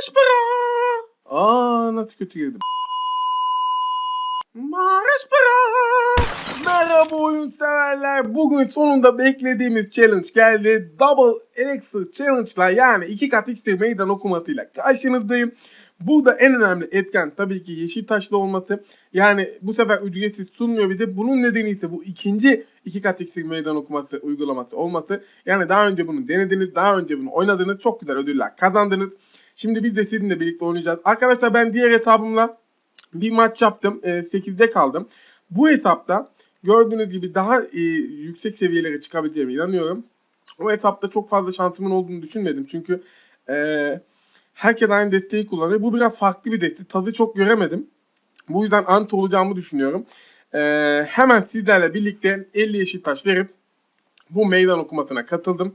Marş bra. Aa nasıl kötü girdim. Marş bra. Merhaba oyun severler. Bugün sonunda beklediğimiz challenge geldi. Double Elixir Challenge'la yani iki kat iksir meydan okumasıyla karşınızdayım. Burada en önemli etken tabii ki yeşil taşlı olması. Yani bu sefer ücretsiz sunmuyor bir de bunun nedeni ise bu ikinci iki kat iksir meydan okuması uygulaması olması. Yani daha önce bunu denediniz, daha önce bunu oynadınız, çok güzel ödüller kazandınız. Şimdi biz de sizinle birlikte oynayacağız. Arkadaşlar ben diğer hesabımla bir maç yaptım. E, 8'de kaldım. Bu etapta gördüğünüz gibi daha e, yüksek seviyelere çıkabileceğime inanıyorum. O etapta çok fazla şansımın olduğunu düşünmedim. Çünkü e, herkes aynı desteği kullanıyor. Bu biraz farklı bir destek. Tadı çok göremedim. Bu yüzden anti olacağımı düşünüyorum. E, hemen sizlerle birlikte 50 yeşil taş verip bu meydan okumasına katıldım.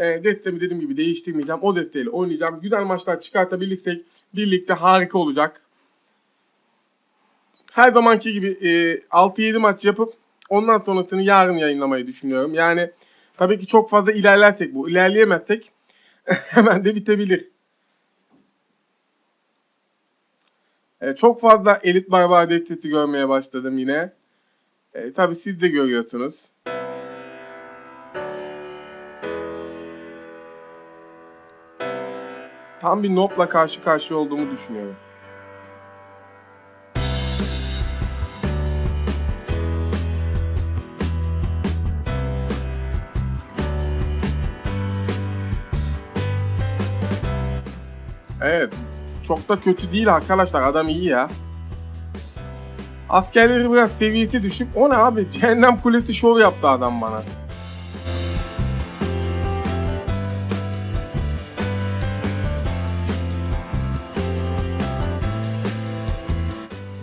E, destemi dediğim gibi değiştirmeyeceğim. O desteğiyle oynayacağım. Güzel maçlar çıkartabilirsek birlikte harika olacak. Her zamanki gibi e, 6-7 maç yapıp ondan sonrasını yarın yayınlamayı düşünüyorum. Yani tabii ki çok fazla ilerlersek bu. ilerleyemezsek hemen de bitebilir. E, çok fazla elit barbar destesi görmeye başladım yine. E, tabii siz de görüyorsunuz. Tam bir nopla karşı karşıya olduğumu düşünüyorum. Evet. Çok da kötü değil arkadaşlar. Adam iyi ya. Askerleri biraz seviyesi düşük. O ne abi? Cehennem Kulesi şov yaptı adam bana.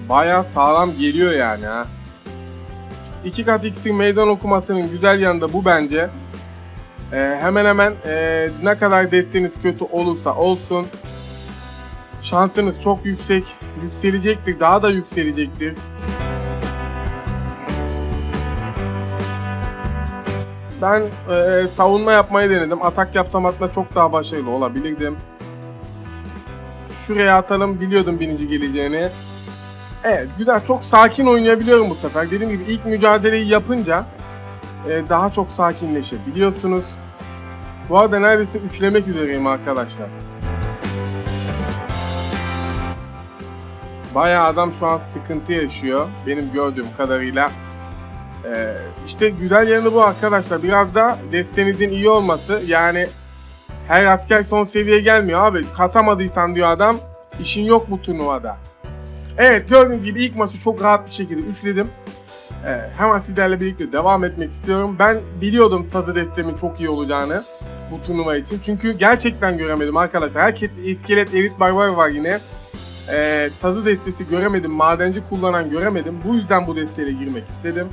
Baya sağlam geliyor yani ha. İşte iki kat ikisi meydan okumasının güzel yanı da bu bence. Ee, hemen hemen ee, ne kadar desteğiniz kötü olursa olsun şansınız çok yüksek. Yükselecektir. Daha da yükselecektir. Ben e, savunma yapmayı denedim. Atak yapsam aslında çok daha başarılı olabilirdim. Şuraya atalım. Biliyordum birinci geleceğini. Evet güzel. Çok sakin oynayabiliyorum bu sefer. Dediğim gibi ilk mücadeleyi yapınca e, daha çok sakinleşebiliyorsunuz. Bu arada neredeyse üçlemek üzereyim arkadaşlar. Bayağı adam şu an sıkıntı yaşıyor. Benim gördüğüm kadarıyla. Ee, işte güzel yanı bu arkadaşlar. Biraz da destenizin iyi olması. Yani her asker son seviyeye gelmiyor abi. Kasamadıysan diyor adam. işin yok bu turnuvada. Evet gördüğünüz gibi ilk maçı çok rahat bir şekilde üçledim. Ee, hemen sizlerle birlikte devam etmek istiyorum. Ben biliyordum tadı destemin çok iyi olacağını bu turnuva için. Çünkü gerçekten göremedim arkadaşlar. Herkes iskelet elit barbar var yine. Ee, tadı destesi göremedim. Madenci kullanan göremedim. Bu yüzden bu desteğe girmek istedim.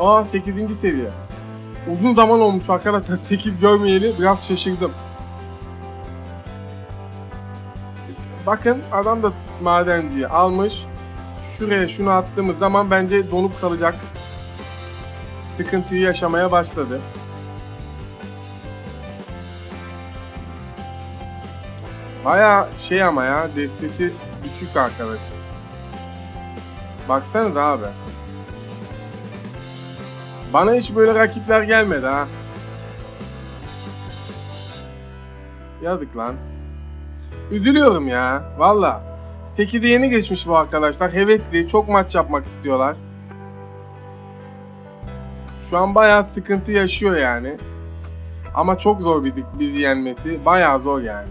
Aa 8. seviye. Uzun zaman olmuş arkadaşlar 8 görmeyeli biraz şaşırdım. Bakın adam da madenciyi almış. Şuraya şunu attığımız zaman bence donup kalacak. Sıkıntıyı yaşamaya başladı. Baya şey ama ya destesi düşük arkadaşım. Baksanıza abi. Bana hiç böyle rakipler gelmedi ha. Yazık lan. Üzülüyorum ya. Valla. 8'e yeni geçmiş bu arkadaşlar. Hevesli. Çok maç yapmak istiyorlar. Şu an bayağı sıkıntı yaşıyor yani. Ama çok zor bir bizi yenmesi. Bayağı zor yani.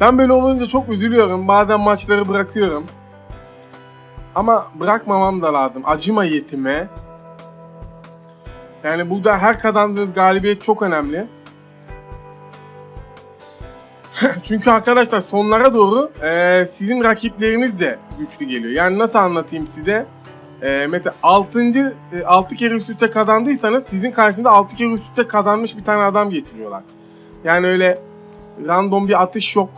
Ben böyle olunca çok üzülüyorum. Bazen maçları bırakıyorum. Ama bırakmamam da lazım. Acıma yetime. Yani burada her kazandığınız galibiyet çok önemli. Çünkü arkadaşlar sonlara doğru e, sizin rakipleriniz de güçlü geliyor. Yani nasıl anlatayım size? E, mesela 6. E, 6 kere üst üste kazandıysanız sizin karşısında 6 kere üst üste kazanmış bir tane adam getiriyorlar. Yani öyle random bir atış yok.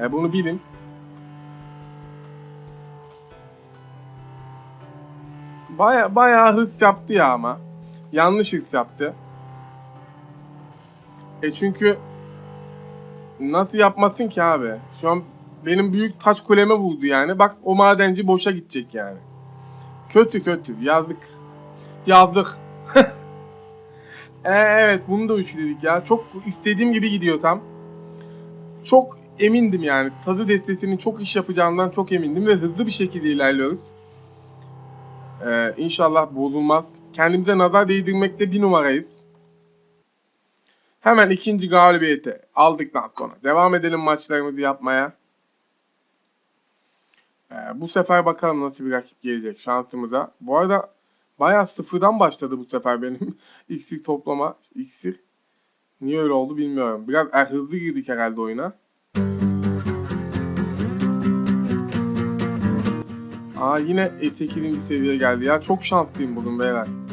E, bunu bilin. Baya bayağı hırs yaptı ya ama. Yanlış hırs yaptı. E çünkü Nasıl yapmasın ki abi? Şu an benim büyük taş kuleme vurdu yani. Bak o madenci boşa gidecek yani. Kötü kötü. Yazdık. Yazdık. e, evet bunu da üçledik ya. Çok istediğim gibi gidiyor tam. Çok emindim yani. Tadı destesinin çok iş yapacağından çok emindim ve hızlı bir şekilde ilerliyoruz. Ee, inşallah bozulmaz. Kendimize nazar değdirmekte bir numarayız. Hemen ikinci galibiyeti aldıktan sonra devam edelim maçlarımızı yapmaya. Ee, bu sefer bakalım nasıl bir rakip gelecek şansımıza. Bu arada bayağı sıfırdan başladı bu sefer benim iksir toplama. iksir. Niye öyle oldu bilmiyorum. Biraz er, hızlı girdik herhalde oyuna. Aa yine 8. seviye geldi ya. Çok şanslıyım bugün beyler.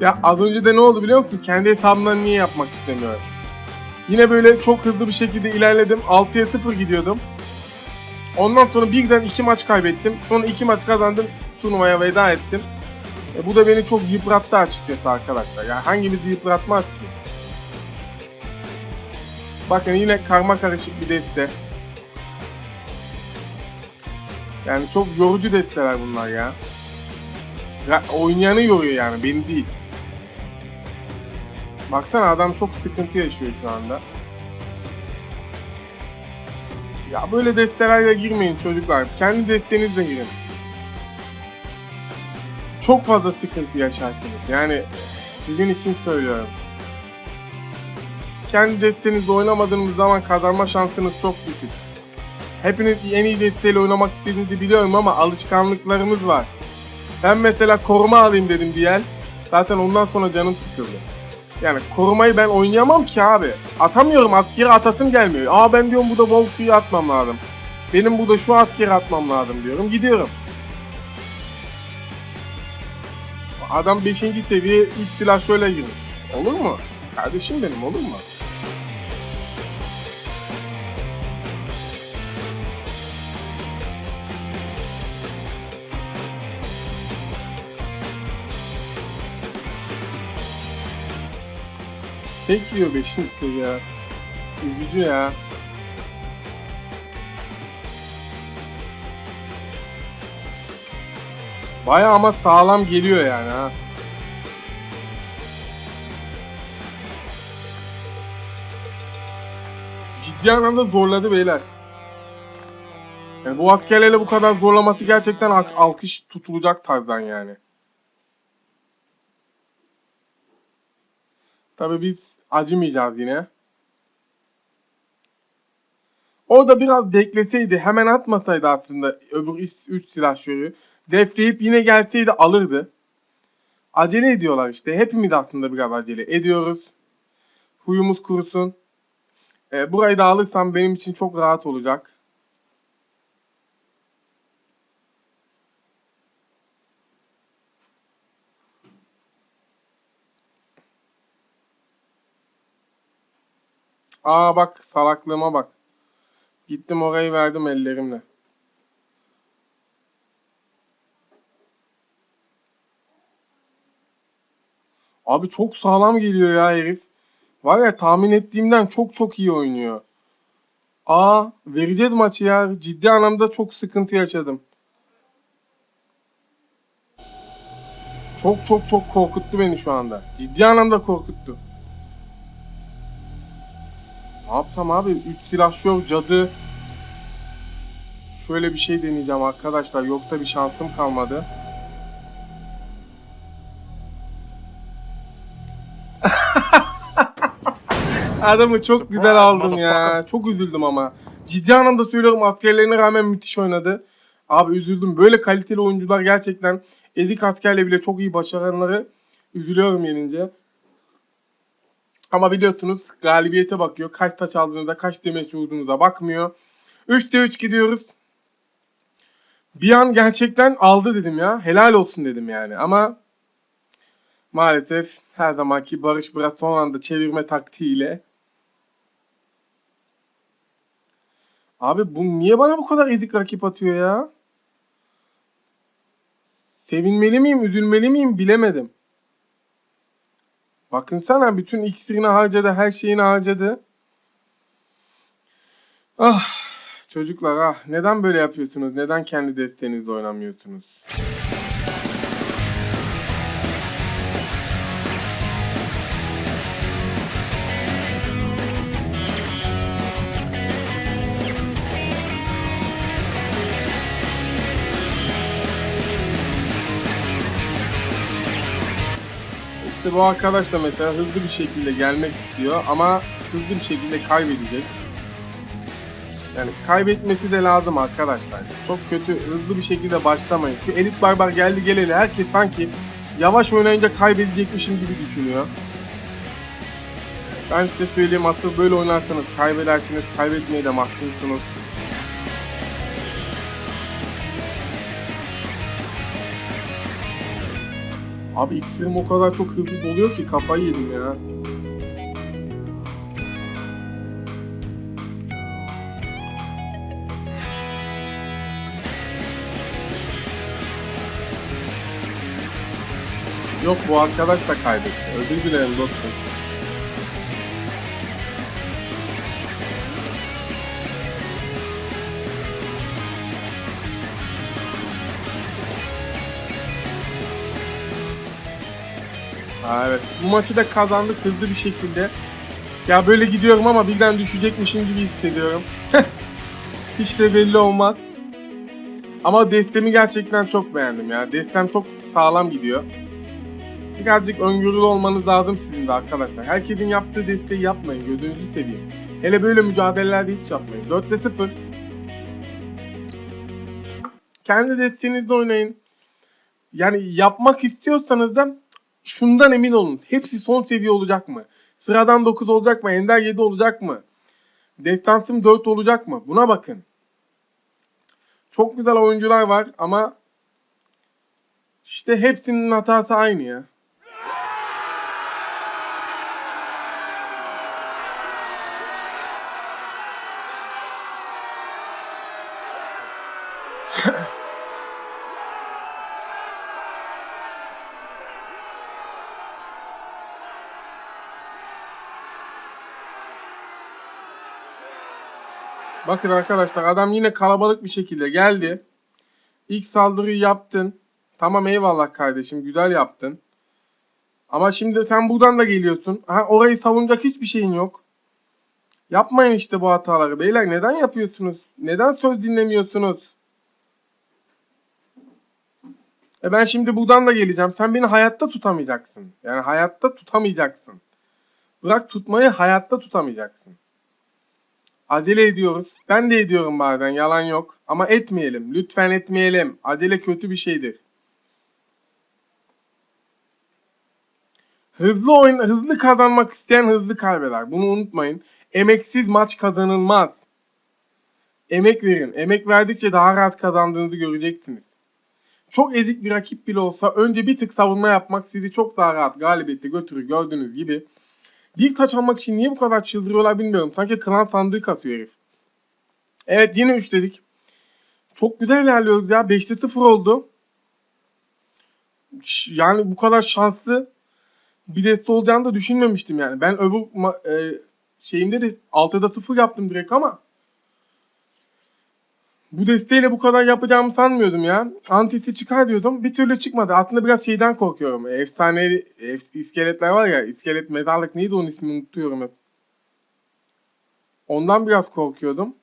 Ya az önce de ne oldu biliyor musun? Kendi hesabımdan niye yapmak istemiyorum. Yine böyle çok hızlı bir şekilde ilerledim. 6'ya 0 gidiyordum. Ondan sonra birden 2 maç kaybettim. Sonra 2 maç kazandım. Turnuvaya veda ettim. E, bu da beni çok yıprattı açıkçası arkadaşlar. Yani hangimizi yıpratmaz ki? Bakın yine karma karışık bir deste. Yani çok yorucu desteler bunlar ya. ya. Oynayanı yoruyor yani beni değil. Baksana adam çok sıkıntı yaşıyor şu anda. Ya böyle destelerle girmeyin çocuklar. Kendi destenizle girin. Çok fazla sıkıntı yaşarsınız. Yani sizin için söylüyorum. Kendi destenizle oynamadığınız zaman kazanma şansınız çok düşük. Hepiniz en iyi desteğiyle oynamak istediğinizi biliyorum ama alışkanlıklarımız var. Ben mesela koruma alayım dedim diğer. Zaten ondan sonra canım sıkıldı. Yani korumayı ben oynayamam ki abi. Atamıyorum askeri atasım gelmiyor. Aa ben diyorum burada Wolf'u atmam lazım. Benim burada şu askeri atmam lazım diyorum. Gidiyorum. Adam 5. seviye 3 silah şöyle girmiş. Olur mu? Kardeşim benim olur mu? Tek yiyor 5. seviye. Üzücü ya. Baya ama sağlam geliyor yani ha. Ciddi anlamda zorladı beyler. Yani bu askerlerle bu kadar zorlaması gerçekten al- alkış tutulacak tarzdan yani. Tabii biz acımayacağız yine. Orada biraz bekleseydi, hemen atmasaydı aslında öbür 3 silahşörü. Defleyip yine gelseydi alırdı. Acele ediyorlar işte. Hepimiz aslında biraz acele ediyoruz. Huyumuz kurusun. Ee, burayı da alırsam benim için çok rahat olacak. Aa bak salaklığıma bak. Gittim orayı verdim ellerimle. Abi çok sağlam geliyor ya herif. Var ya tahmin ettiğimden çok çok iyi oynuyor. Aa vereceğiz maçı ya. Ciddi anlamda çok sıkıntı yaşadım. Çok çok çok korkuttu beni şu anda. Ciddi anlamda korkuttu. Ne yapsam abi? Üç silahşör cadı. Şöyle bir şey deneyeceğim arkadaşlar. Yoksa bir şansım kalmadı. Adamı çok güzel aldım ya. Çok üzüldüm ama. Ciddi anlamda söylüyorum askerlerine rağmen müthiş oynadı. Abi üzüldüm. Böyle kaliteli oyuncular gerçekten ezik askerle bile çok iyi başaranları üzülüyorum yenince. Ama biliyorsunuz galibiyete bakıyor. Kaç taç aldığınıza, kaç demeç vurduğunuza bakmıyor. 3'te 3 gidiyoruz. Bir an gerçekten aldı dedim ya. Helal olsun dedim yani. Ama maalesef her zamanki Barış biraz son anda çevirme taktiğiyle Abi bu niye bana bu kadar edik rakip atıyor ya? Sevinmeli miyim, üzülmeli miyim bilemedim. Bakın sana bütün iksirini harcadı, her şeyini harcadı. Ah çocuklar ah neden böyle yapıyorsunuz? Neden kendi desteğinizle oynamıyorsunuz? İşte bu arkadaş da mesela hızlı bir şekilde gelmek istiyor ama hızlı bir şekilde kaybedecek. Yani kaybetmesi de lazım arkadaşlar. Çok kötü hızlı bir şekilde başlamayın. Şu elit barbar geldi geleli herkes sanki yavaş oynayınca kaybedecekmişim gibi düşünüyor. Ben size söyleyeyim asıl böyle oynarsanız kaybedersiniz, kaybetmeye de mahkumsunuz. Abi iksirim o kadar çok hızlı doluyor ki kafayı yedim ya. Yok bu arkadaş da kaybetti. Özür dilerim dostum. Evet. Bu maçı da kazandık hızlı bir şekilde. Ya böyle gidiyorum ama birden düşecekmişim gibi hissediyorum. Hiç de belli olmaz. Ama destemi gerçekten çok beğendim ya. Destem çok sağlam gidiyor. Birazcık öngörülü olmanız lazım sizin de arkadaşlar. Herkesin yaptığı desteği yapmayın. Gözünüzü seveyim. Hele böyle mücadelelerde hiç yapmayın. 4'te 0. Kendi desteğinizle oynayın. Yani yapmak istiyorsanız da şundan emin olun. Hepsi son seviye olacak mı? Sıradan 9 olacak mı? Ender 7 olacak mı? Destansım 4 olacak mı? Buna bakın. Çok güzel oyuncular var ama işte hepsinin hatası aynı ya. Bakın arkadaşlar adam yine kalabalık bir şekilde geldi. İlk saldırıyı yaptın. Tamam eyvallah kardeşim güzel yaptın. Ama şimdi sen buradan da geliyorsun. Ha, orayı savunacak hiçbir şeyin yok. Yapmayın işte bu hataları. Beyler neden yapıyorsunuz? Neden söz dinlemiyorsunuz? E ben şimdi buradan da geleceğim. Sen beni hayatta tutamayacaksın. Yani hayatta tutamayacaksın. Bırak tutmayı hayatta tutamayacaksın. Acele ediyoruz. Ben de ediyorum bazen yalan yok. Ama etmeyelim. Lütfen etmeyelim. Acele kötü bir şeydir. Hızlı oyun, hızlı kazanmak isteyen hızlı kaybeder. Bunu unutmayın. Emeksiz maç kazanılmaz. Emek verin. Emek verdikçe daha rahat kazandığınızı göreceksiniz. Çok ezik bir rakip bile olsa önce bir tık savunma yapmak sizi çok daha rahat galibiyette götürür gördüğünüz gibi. Bir taç almak için niye bu kadar çıldırıyorlar bilmiyorum. Sanki klan sandığı kasıyor herif. Evet yine 3 dedik. Çok güzel ilerliyoruz ya. 5'te 0 oldu. Yani bu kadar şanslı bir deste olacağını da düşünmemiştim yani. Ben öbür e, şeyimde de 6'da 0 yaptım direkt ama bu desteğiyle bu kadar yapacağımı sanmıyordum ya. Antisi çıkar diyordum. Bir türlü çıkmadı. Aslında biraz şeyden korkuyorum. Efsane ef- iskeletler var ya. iskelet mezarlık neydi onun ismini unutuyorum hep. Ondan biraz korkuyordum.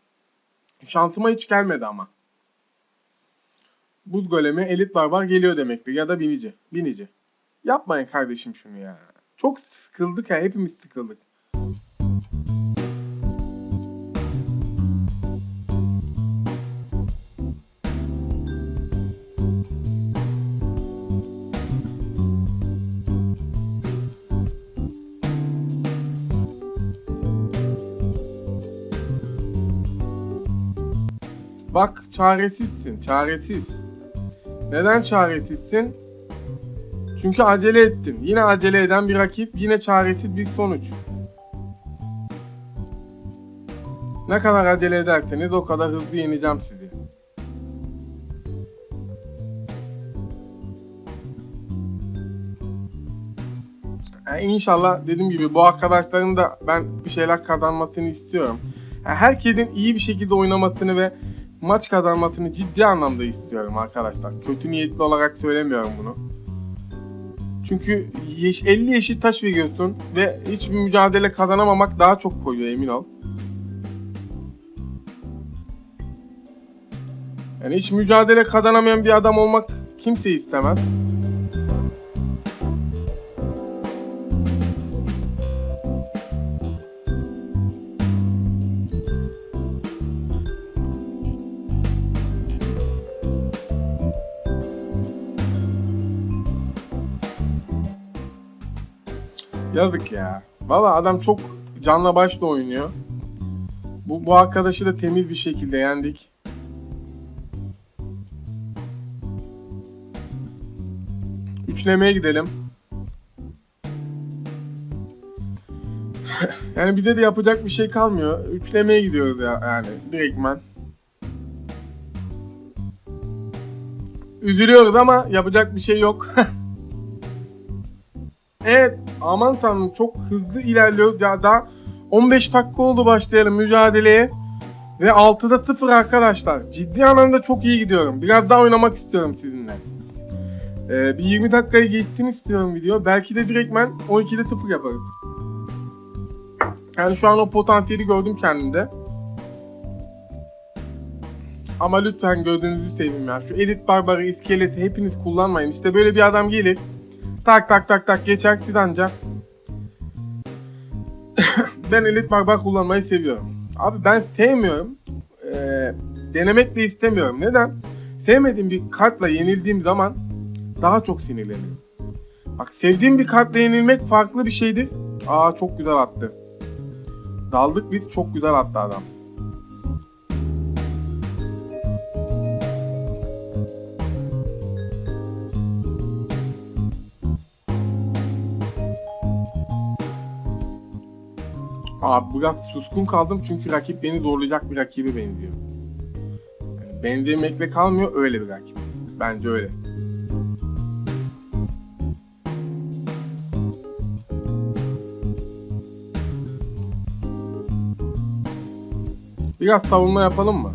Şansıma hiç gelmedi ama. Buz golemi elit barbar geliyor demektir. Ya da binici. Binici. Yapmayın kardeşim şunu ya. Çok sıkıldık ya. Hepimiz sıkıldık. Bak çaresizsin, çaresiz. Neden çaresizsin? Çünkü acele ettin. Yine acele eden bir rakip, yine çaresiz bir sonuç. Ne kadar acele ederseniz o kadar hızlı yeneceğim sizi. Yani inşallah dediğim gibi bu arkadaşların da ben bir şeyler kazanmasını istiyorum. Yani herkesin iyi bir şekilde oynamasını ve maç kazanmasını ciddi anlamda istiyorum arkadaşlar. Kötü niyetli olarak söylemiyorum bunu. Çünkü yeş- 50 yeşil taş veriyorsun ve hiçbir mücadele kazanamamak daha çok koyuyor emin ol. Yani hiç mücadele kazanamayan bir adam olmak kimse istemez. Yazık ya. Valla adam çok canla başla oynuyor. Bu, bu arkadaşı da temiz bir şekilde yendik. Üçlemeye gidelim. yani bize de yapacak bir şey kalmıyor. Üçlemeye gidiyoruz ya yani direktmen. Üzülüyoruz ama yapacak bir şey yok. evet aman tanrım çok hızlı ilerliyoruz. Ya daha 15 dakika oldu başlayalım mücadeleye. Ve 6'da 0 arkadaşlar. Ciddi anlamda çok iyi gidiyorum. Biraz daha oynamak istiyorum sizinle. Ee, bir 20 dakikayı geçsin istiyorum video. Belki de direktmen 12'de 0 yaparız. Yani şu an o potansiyeli gördüm kendimde. Ama lütfen gördüğünüzü seveyim ya. Şu elit barbarı, iskeleti hepiniz kullanmayın. İşte böyle bir adam gelir. Tak tak tak tak geçer siz anca. ben elit barbar kullanmayı seviyorum. Abi ben sevmiyorum. Ee, denemek de istemiyorum. Neden? Sevmediğim bir kartla yenildiğim zaman daha çok sinirleniyorum. Bak sevdiğim bir kartla yenilmek farklı bir şeydir. Aa çok güzel attı. Daldık biz çok güzel attı adam. Abi biraz suskun kaldım çünkü rakip beni zorlayacak bir rakibe benziyor. Yani benzemekle kalmıyor öyle bir rakip. Bence öyle. Biraz savunma yapalım mı?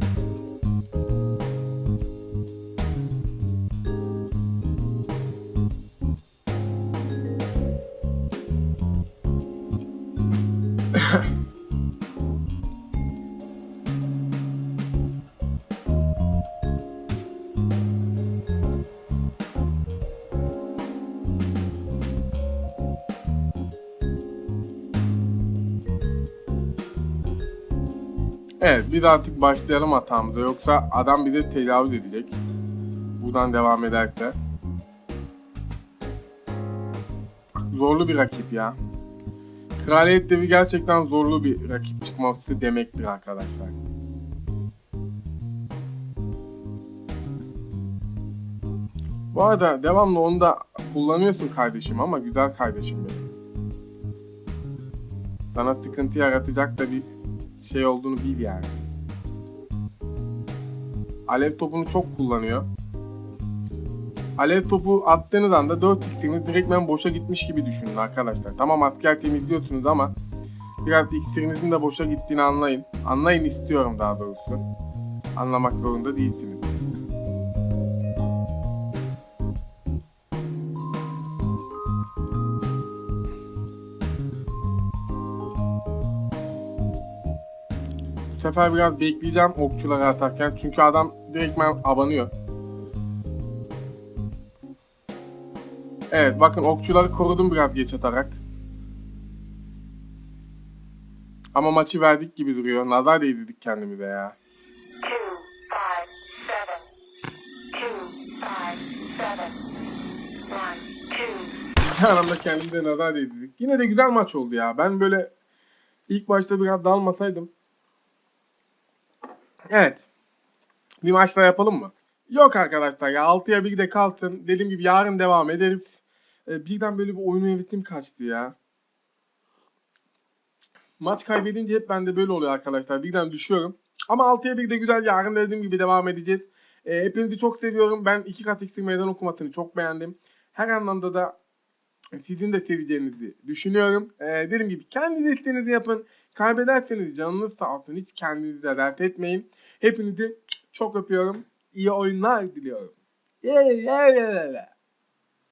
Evet biz artık başlayalım hatamıza yoksa adam bize tecavüz edecek. Buradan devam ederse. Zorlu bir rakip ya. Kraliyet devi gerçekten zorlu bir rakip çıkması demektir arkadaşlar. Bu arada devamlı onu da kullanıyorsun kardeşim ama güzel kardeşim benim. Sana sıkıntı yaratacak da bir şey olduğunu bil yani. Alev topunu çok kullanıyor. Alev topu attığınız anda 4 iksiriniz direktmen boşa gitmiş gibi düşünün arkadaşlar. Tamam asker temizliyorsunuz ama biraz iksirinizin de boşa gittiğini anlayın. Anlayın istiyorum daha doğrusu. Anlamak zorunda değilsiniz. Sefer biraz bekleyeceğim okçuları atarken. Çünkü adam direktmen abanıyor. Evet bakın okçuları korudum biraz geç atarak. Ama maçı verdik gibi duruyor. Nazar değdirdik kendimize ya. two five anlamda kendimize nazar değdirdik. Yine de güzel maç oldu ya. Ben böyle ilk başta biraz dalmasaydım. Evet. Bir maç daha yapalım mı? Yok arkadaşlar ya 6'ya 1 de kalsın. Dediğim gibi yarın devam ederiz. Ee, birden böyle bir oyunu hevesim kaçtı ya. Maç kaybedince hep bende böyle oluyor arkadaşlar. Birden düşüyorum. Ama 6'ya 1 de güzel yarın dediğim gibi devam edeceğiz. Ee, hepinizi çok seviyorum. Ben iki kat iksir meydan okumasını çok beğendim. Her anlamda da sizin de seveceğinizi düşünüyorum. Ee, dediğim gibi kendi desteğinizi yapın. Kaybederseniz canınız sağ olsun. Hiç kendinizi de dert etmeyin. Hepinizi çok öpüyorum. İyi oyunlar diliyorum. Yeah, yeah, yeah, yeah.